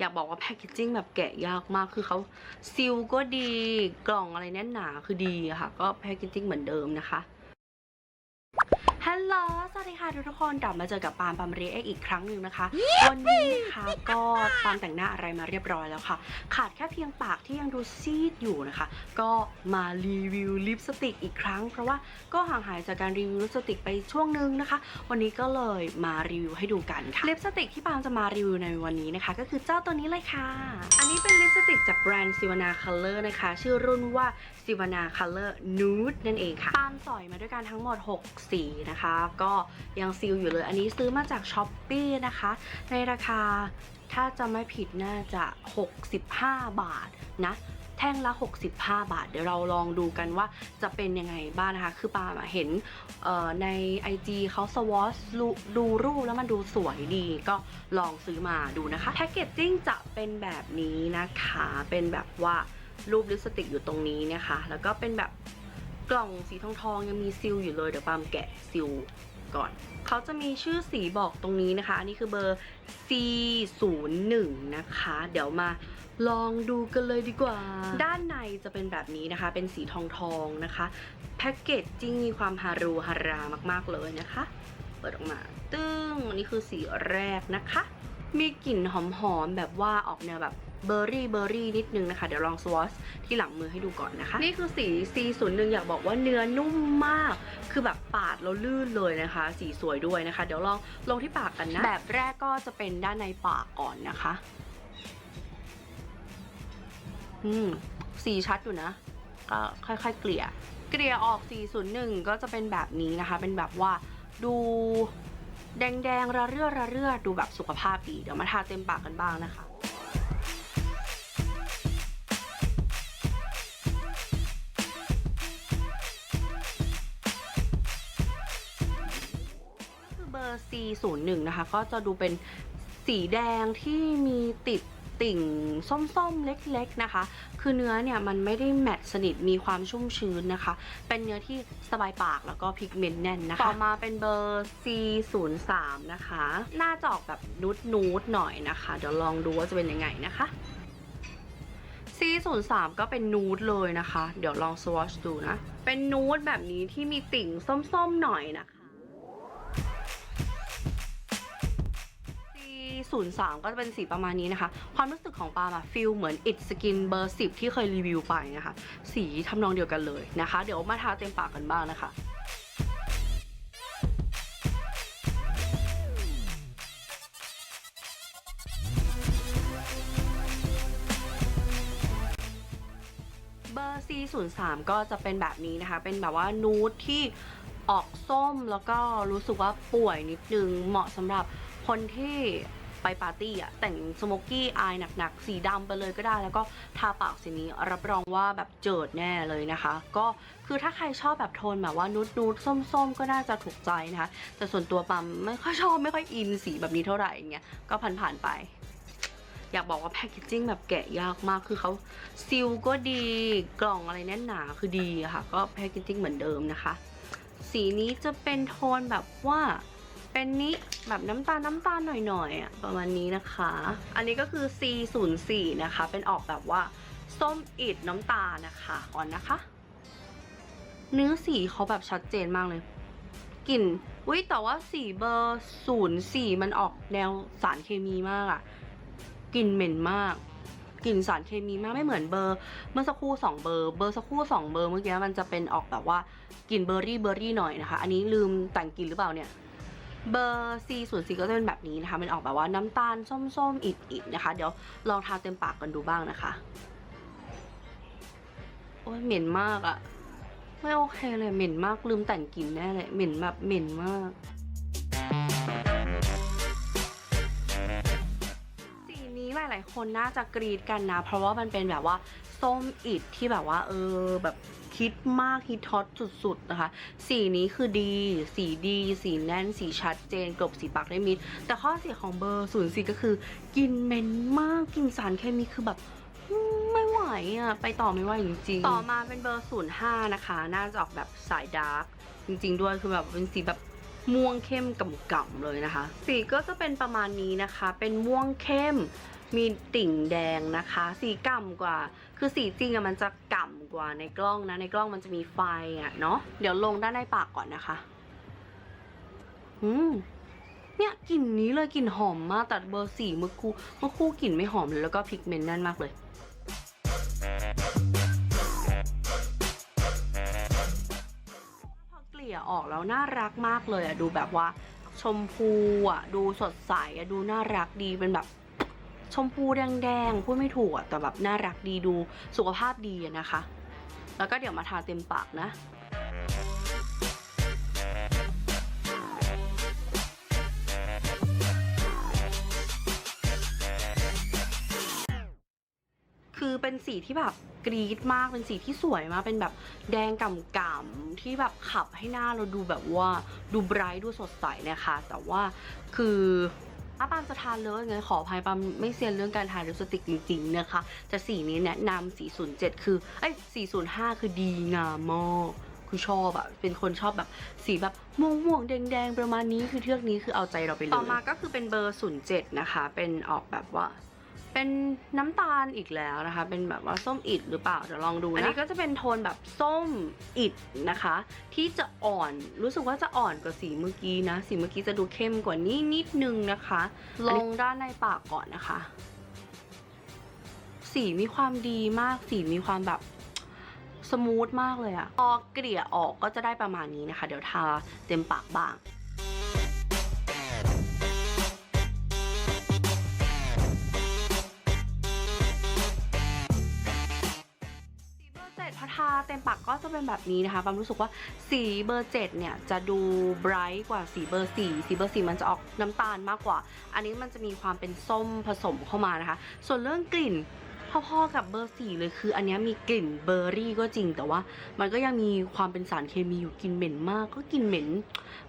อยากบอกว่าแพคเกจจิ้งแบบแกะยากมากคือเขาซิลก็ดีกล่องอะไรแน่นหนาคือดีค่ะ ก็แพคเกจจิ้งเหมือนเดิมนะคะ ลโหลสวัสดีค่ะทุกคนกลับมาเจอกับปาล์มปาล์มเรียกอีกครั้งหนึ่งนะคะ วันนี้นะคะก็ปาล์มแต่งหน้าอะไรมาเรียบร้อยแล้วค่ะ ขาดแค่เพียงปากที่ยังดูซีดอยู่นะคะ ก็มารีวิวลิปสติกอีกครั้ง เพราะว่าก็ห่างหายจากการรีวิวลิปสติกไปช่วงนึงนะคะ วันนี้ก็เลยมารีวิวให้ดูกันค่ะ ลิปสติกที่ปาล์มจะมารีวิวในวันนี้นะคะ ก็คือเจ้าตัวนี้เลยค่ะ อันนี้เป็นลิปสติกจากแบรนด์ซิวานาคัลเลอร์นะคะ ชื่อรุ่นว่าซิวานาคัลเลอร์นูดนั่นเองค่ะ ปาล์มสอยมาด้วยกันทั้งหมด 6 สีนะคะก็ยังซีลอยู่เลย อันนี้ซื้อมาจากช้อปปีนะคะ ในราคาถ้าจะไม่ผิดน่าจะ 65 บาทนะแท่งละ 65 บาท เดี๋ยวเราลองดูกันว่าจะเป็นยังไงบ้างนะคะ คือปาเห็นเอ่อใน IG เขาสวอชดูรูปแล้วมันดูสวยดีก็ลองซื้อมาดูนะคะแพคเกจจิ้งจะเป็นแบบนี้นะคะ เป็นแบบว่ารูปลิปสติกอยู่ตรงนี้นะคะ แล้วก็เป็นแบบ กล่องสีทองทองยังมีซิลอยู่เลยเดี๋ยวปาล์มแกะซิลก่อน เขาจะมีชื่อสีบอกตรงนี้นะคะนนี้คือเบอร์ C01 นะคะ เดี๋ยวมาลองดูกันเลยดีกว่า ด้านในจะเป็นแบบนี้นะคะ เป็นสีทองทองนะคะ แพ็กเกจจริงมีความฮารูฮารามากๆเลยนะคะ เปิดออกมา ตึ้งนนี้คือสีแรกนะคะ มีกลิ่นหอมๆแบบว่าออกแนวแบบ เบอร์รี่เบอร์รี่นิดนึงนะคะ เดี๋ยวลองสวอชที่หลังมือให้ดูก่อนนะคะ นี่คือสี C01 อยากบอกว่าเนื้อนุ่มมาก คือแบบปาดแล้วลื่นเลยนะคะ สีสวยด้วยนะคะ เดี๋ยวลองลงที่ปากกันนะ แบบแรกก็จะเป็นด้านในปากก่อนนะคะ อืม สีชัดอยู่นะ ก็ค่อยๆ เกลี่ย เกลี่ยออก 401 ก็จะเป็นแบบนี้นะคะ เป็นแบบว่าดูแดงๆระเรื่อระเรื่อดูแบบสุขภาพดี เดี๋ยวมาทาเต็มปากกันบ้างนะคะ อเบอร์ C01 นะคะ ก็จะดูเป็นสีแดงที่มีติดติ่งส้มๆเล็กๆนะคะ คือเนื้อเนี่ยมันไม่ได้แมตต์สนิทมีความชุ่มชื้นนะคะ เป็นเนื้อที่สบายปากแล้วก็พิกเมนต์แน่นนะคะ ต่อมาเป็นเบอร์ C03 นะคะ หน้าจอกแบบนูดนูดหน่อยนะคะ เดี๋ยวลองดูว่าจะเป็นยังไงนะคะ C03 ก็เป็นนูดเลยนะคะ เดี๋ยวลองสวอชดูนะ เป็นนูดแบบนี้ที่มีติ่งส้มๆหน่อยนะคะ 03 ก็จะเป็นสีประมาณนี้นะคะ ความรู้สึกของปาล์มอะฟิลเหมือน It Skin เบอร์ 10 ที่เคยรีวิวไปนะคะ สีทำนองเดียวกันเลยนะคะ เดี๋ยวมาทาเต็มปากกันบ้างนะคะเบอร์ C03 ก็จะเป็นแบบนี้นะคะ เป็นแบบว่านูดที่ออกส้มแล้วก็รู้สึกว่าป่วยนิดนึง เหมาะสำหรับคนที่ ไปปาร์ตี้อะแต่งสโมกกี้อายหนักๆ สีดำไปเลยก็ได้ แล้วก็ทาปากสีนี้รับรองว่าแบบเจิดแน่เลยนะคะ ก็คือถ้าใครชอบแบบโทนแบบว่านูดนูดๆส้มๆ ก็น่าจะถูกใจนะคะ แต่ส่วนตัวปั๊มไม่ค่อยชอบไม่ค่อยอินสีแบบนี้เท่าไหร่อย่างเงี้ยก็ผ่านๆไปอยากบอกว่าแพคเกจจิ้งแบบแกะยากมากคือเขาซิลก็ดีกล่องอะไรแน่นหนาคือดีค่ะ ก็แพคเกจจิ้งเหมือนเดิมนะคะ สีนี้จะเป็นโทนแบบว่า เป็นนี้แบบน้ำตาลน้ำตาลหน่อยๆอะประมาณนี้นะคะ อันนี้ก็คือ C04 นะคะ เป็นออกแบบว่าส้มอิดน้ำตาลนะคะก่อนนะคะ เนื้อสีเขาแบบชัดเจนมากเลยกลิ่นอุ้ยแต่ว่าสีเบอร์04มันออกแนวสารเคมีมากอะกลิ่นเหม็นมากกลิ่นสารเคมีมากไม่เหมือนเบอร์เมื่อสักครู่สองเบอร์เบอร์สักครู่สองเบอร์เมื่อกี้มันจะเป็นออกแบบว่ากลิ่นเบอร์รี่เบอร์รี่หน่อยนะคะ อันนี้ลืมแต่งกลิ่นหรือเปล่าเนี่ย เบอร์ C ส่วน C ก็จะเป็นแบบนี้นะคะมันออกแบบว่าน้ำตาลส้มๆ อิดๆนะคะ เดี๋ยวลองทาเต็มปากกันดูบ้างนะคะ โอ้ยเหม็นมากอะไม่โอเคเลยเหม็นมากลืมแต่งกลิ่นแน่เลยเหม็นแบบเหม็นมากสีนี้หลาย ๆ คนน่าจะกรีดกันนะ เพราะว่ามันเป็นแบบว่าส้มอิดที่แบบว่า เออแบบ ฮิตมากฮิตฮอตสุดๆนะคะ สีนี้คือดี สีดี สีแน่น สีชัดเจนกลบสีปากได้มิด แต่ข้อเสียของเบอร์ศูนย์สี่ก็คือกลินเหม็นมากกลินสารเคมีคือแบบอืมไม่ไหวอะ ไปต่อไม่ไหวจริงๆ ต่อมาเป็นเบอร์ศูนย์ห้านะคะ น่าจะออกแบบสายดาร์กจริง ๆ ด้วยคือแบบเป็นสีแบบม่วงเข้มกำๆเลยนะคะ สีก็จะเป็นประมาณนี้นะคะ เป็นม่วงเข้ม มีติ่งแดงนะคะ สีก่ำกว่า คือสีจริงอะมันจะก่ำกว่าในกล้องนะ ในกล้องมันจะมีไฟอะเนาะ เดี๋ยวลงด้านในปากก่อนนะคะ อืมเนี่ยกลิ่นนี้เลยกลิ่นหอมมากแต่เบอร์สี่เมื่อคู่เมื่อคู่กลิ่นไม่หอมเลยแล้วก็พิกเมนต์แน่นมากเลยพอเกลี่ยออกแล้วน่ารักมากเลยอะดูแบบว่าชมพูอะดูสดใสอะดูน่ารักดีเป็นแบบ ชมพูแดงๆพูดไม่ถูกอะแต่แบบน่ารักดีดูสุขภาพดีนะคะ แล้วก็เดี๋ยวมาทาเต็มปากนะคือเป็นสีที่แบบกรี๊ดมากเป็นสีที่สวยมากเป็นแบบแดงก่ำๆที่แบบขับให้หน้าเราดูแบบว่าดูไบรท์ดูสดใสนะคะ แต่ว่าคือ ถ้าปามจะทานเลยไงขออภัยปามไม่เซียนเรื่องการทาลิปสติกจริงๆนะคะแต่สีนี้แนะนำสี07คือเอ้ย405คือดีงามมากคือชอบอะเป็นคนชอบแบบสีแบบม่วงม่วงๆแดงๆประมาณนี้คือเทือกนี้คือเอาใจเราไปเลย ต่อมาก็คือเป็นเบอร์ 07 นะคะ เป็นออกแบบว่า เป็นน้ำตาลอีกแล้วนะคะ เป็นแบบว่าส้มอิดหรือเปล่าเดี๋ยวลองดูนะอันนี้ก็จะเป็นโทนแบบส้มอิดนะคะ ที่จะอ่อนรู้สึกว่าจะอ่อนกว่าสีเมื่อกี้นะ สีเมื่อกี้จะดูเข้มกว่านี้นิดนึงนะคะ ลงด้านในปากก่อนนะคะ สีมีความดีมาก สีมีความแบบสมูทมากเลยอะพอเกลี่ยออกก็จะได้ประมาณนี้นะคะ เดี๋ยวทาเต็มปากบ้าง เต็มปากก็จะเป็นแบบนี้นะคะปามรู้สึกว่าสีเบอร์เจ็ดเนี่ยจะดูไบรท์กว่าสีเบอร์สี่สีเบอร์สี่มันจะออกน้ำตาลมากกว่า อันนี้มันจะมีความเป็นส้มผสมเข้ามานะคะ ส่วนเรื่องกลิ่นพ่อๆกับเบอร์สี่เลยคือ อันนี้มีกลิ่นเบอร์รี่ก็จริงแต่ว่า มันก็ยังมีความเป็นสารเคมีอยู่กลิ่นเหม็นมาก ก็กลิ่นเหม็น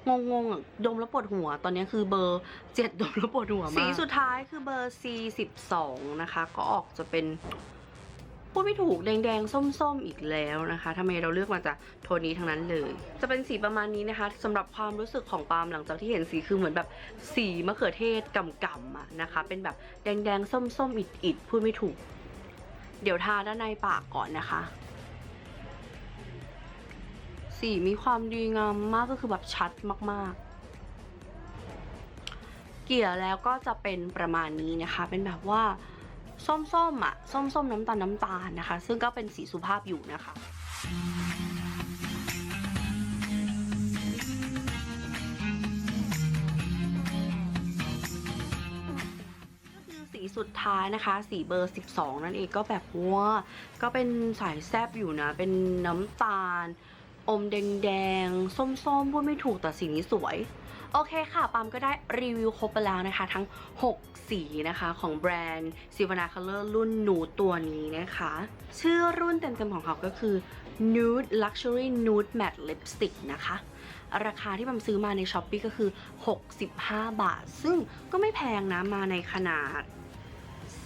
งงๆอะดมแล้วปวดหัว ตอนนี้คือเบอร์เจ็ดดมแล้วปวดหัวมากสีสุดท้ายคือเบอร์ C 1 2 นะคะ ก็ออกจะเป็น พูดไม่ถูกแดงๆ ส้มๆ อีกแล้วนะคะทำไมเราเลือกมาจากโทนนี้ทั้งนั้นเลย จะเป็นสีประมาณนี้นะคะสำหรับความรู้สึกของปาล์มหลังจากที่เห็นสีคือเหมือนแบบสีมะเขือเทศกำๆอะนะคะ เป็นแบบแดงๆ ส้มๆ อิดๆ พูดไม่ถูก เดี๋ยวทาด้านในปากก่อนนะคะ สีมีความดีงามมากก็คือแบบชัดมากๆเกลี่ยแล้วก็จะเป็นประมาณนี้นะคะ เป็นแบบว่า ส้มๆอะ ส้มๆน้ำตาลน้ำตาลนะคะ ซึ่งก็เป็นสีสุภาพอยู่นะคะก็คือสีสุดท้ายนะคะ สีเบอร์ 12 นั่นเองก็แบบว่าก็เป็นสายแซบอยู่นะ เป็นน้ำตาล อมแดงๆ ส้มๆ พูดไม่ถูกแต่สีนี้สวย โอเคค่ะปามก็ได้รีวิวครบไปแล้วนะคะ ทั้ง 6 สีนะคะของแบรนด์ s i v a n a Color รุ่นนูตัวนี้นะคะ ชื่อรุ่นเต็มๆของเขาก็คือ Nude Luxury Nude Matte Lipstick นะคะราคาที่ปามซื้อมาใน s h อ p e e ก็คือ 65 บาท ซึ่งก็ไม่แพงนะ มาในขนาด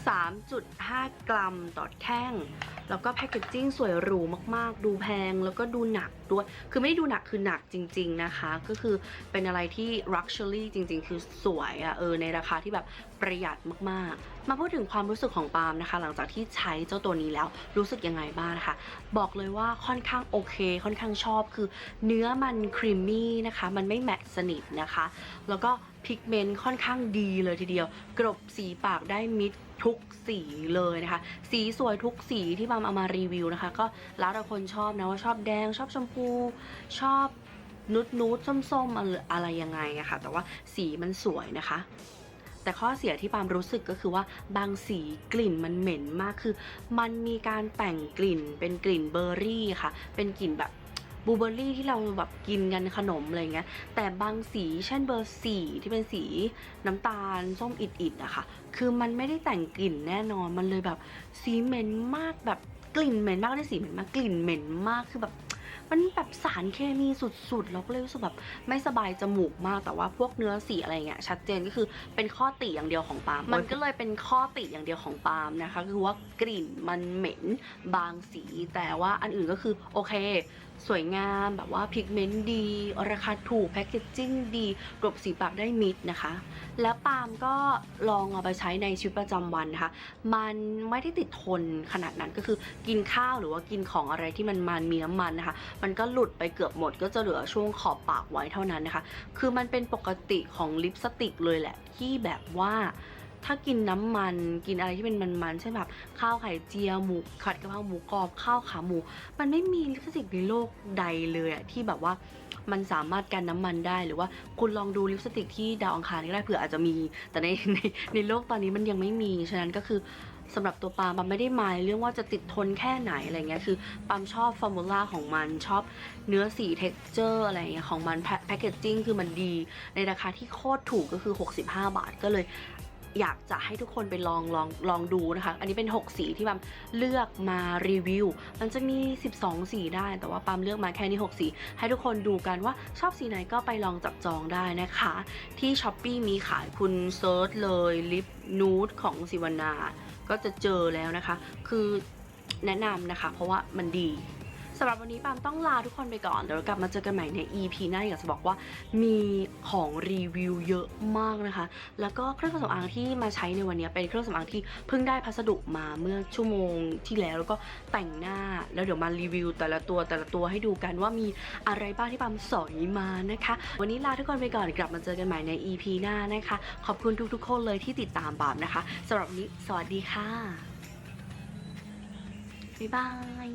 3.5 กรัมต่อแท่ง แล้วก็แพคเกจจิ้งสวยหรูมากๆ ดูแพงแล้วก็ดูหนักด้วย คือไม่ได้ดูหนักคือหนักจริง ๆนะคะ ก็คือเป็นอะไรที่ luxury จริง ๆ คือสวยอะเออในราคาที่แบบประหยัดมากๆ มาพูดถึงความรู้สึกของปาล์มนะคะ หลังจากที่ใช้เจ้าตัวนี้แล้วรู้สึกยังไงบ้างนะคะ บอกเลยว่าค่อนข้างโอเค ค่อนข้างชอบคือเนื้อมันครีมมี่นะคะ มันไม่แมตต์สนิทนะคะ แล้วก็พิกเมนต์ค่อนข้างดีเลยทีเดียว กรบสีปากได้มิด ทุกสีเลยนะคะ สีสวยทุกสีที่บามเอามารีวิวนะคะ ก็แล้วแต่คนชอบนะว่าชอบแดงชอบชมพู ชอบนุดนูดๆส้มๆอะไรอะไรยังไงอะค่ะ แต่ว่าสีมันสวยนะคะ แต่ข้อเสียที่ปามรู้สึกก็คือว่าบางสีกลิ่นมันเหม็นมากคือ มันมีการแต่งกลิ่นเป็นกลิ่นเบอร์รี่ค่ะ เป็นกลิ่นแบบ บลูเบอร์รี่ที่เราแบบกินกันขนมอะไรเงี้ยแต่บางสีเช่นเบอร์สี่ที่เป็นสีน้ำตาลส้มอิดๆอะค่ะ คือมันไม่ได้แต่งกลิ่นแน่นอนมันเลยแบบสีเหม็นมากแบบกลิ่นเหม็นมากได้สีเหม็นมากกลิ่นเหม็นมากคือแบบ มันแบบสารเคมีสุดๆ เราก็เลยรู้สึกแบบไม่สบายจมูกมากแต่ว่าพวกเนื้อสีอะไรเงี้ยชัดเจนก็คือเป็นข้อติอย่างเดียวของปาล์มมันก็เลยเป็นข้อติอย่างเดียวของปาล์มนะคะคือว่ากลิ่นมันเหม็นบางสี แต่ว่าอันอื่นก็คือโอเค สวยงามแบบว่าพิกเมนต์ดี ราคาถูกแพคเกจจิ้งดีกรบสีปากได้มิดนะคะ แล้วปาล์มก็ลองเอาไปใช้ในชีวิตประจำวันนะคะ มันไม่ได้ติดทนขนาดนั้นก็คือกินข้าวหรือว่ากินของอะไรที่มันมันมีน้ำมันนะคะมันก็หลุดไปเกือบหมด ก็จะเหลือช่วงขอบปากไว้เท่านั้นนะคะ คือมันเป็นปกติของลิปสติกเลยแหละที่แบบว่าถ้ากินน้ำมันกินอะไรที่เป็นมันๆเช่นแบบข้าวไข่เจียวหมูขัดกะเพราหมูกรอบข้าวขาหมู มันไม่มีลิปสติกในโลกใดเลยอะที่แบบว่ามันสามารถกันน้ำมันได้หรือว่าคุณลองดูลิปสติกที่ดาวอังคารก็ได้เผื่ออาจจะมี แต่ในในในโลกตอนนี้มันยังไม่มีฉะนั้นก็คือ สำหรับตัวปามปามไม่ได้หมายเรื่องว่าจะติดทนแค่ไหนอะไรเงี้ยคือปามชอบฟอร์มูล่าของมันชอบเนื้อสีเท็กเจอร์อะไรเงี้ยของมันแพคเกจจิ้งคือมันดี ในราคาที่โคตรถูกก็คือ 65 บาทก็เลยอยากจะให้ทุกคนไปลองลองลองดูนะคะ อันนี้เป็น 6 สีที่ปั๊มเลือกมารีวิว มันจะมี 12 สีได้ แต่ว่าปั๊มเลือกมาแค่นี้ 6 สี ให้ทุกคนดูกันว่าชอบสีไหนก็ไปลองจับจองได้นะคะ ที่ s h อ p e e มีขายคุณเซิร์ชเลยลิปนูดของสิวนา ก็จะเจอแล้วนะคะ คือแนะนำนะคะ เพราะว่ามันดี สำหรับวันนี้ปามต้องลาทุกคนไปก่อน เดี๋ยวกลับมาเจอกันใหม่ใน EP หน้าอยากจะบอกว่ามีของรีวิวเยอะมากนะคะ แล้วก็เครื่องสำอางที่มาใช้ในวันนี้เป็นเครื่องสำอางที่เพิ่งได้พัสดุมาเมื่อชั่วโมงที่แล้วแล้วก็แต่งหน้าแล้วเดี๋ยวมารีวิว แต่ละตัวแต่ละตัวให้ดูกันว่ามีอะไรบ้างที่ปามสอยมานะคะ วันนี้ลาทุกคนไปก่อนกลับมาเจอกันใหม่ใน EP หน้านะคะ ขอบคุณทุกๆ คนเลยที่ติดตามปามนะคะสำหรับวันนี้สวัสดีค่ะบ๊ายบาย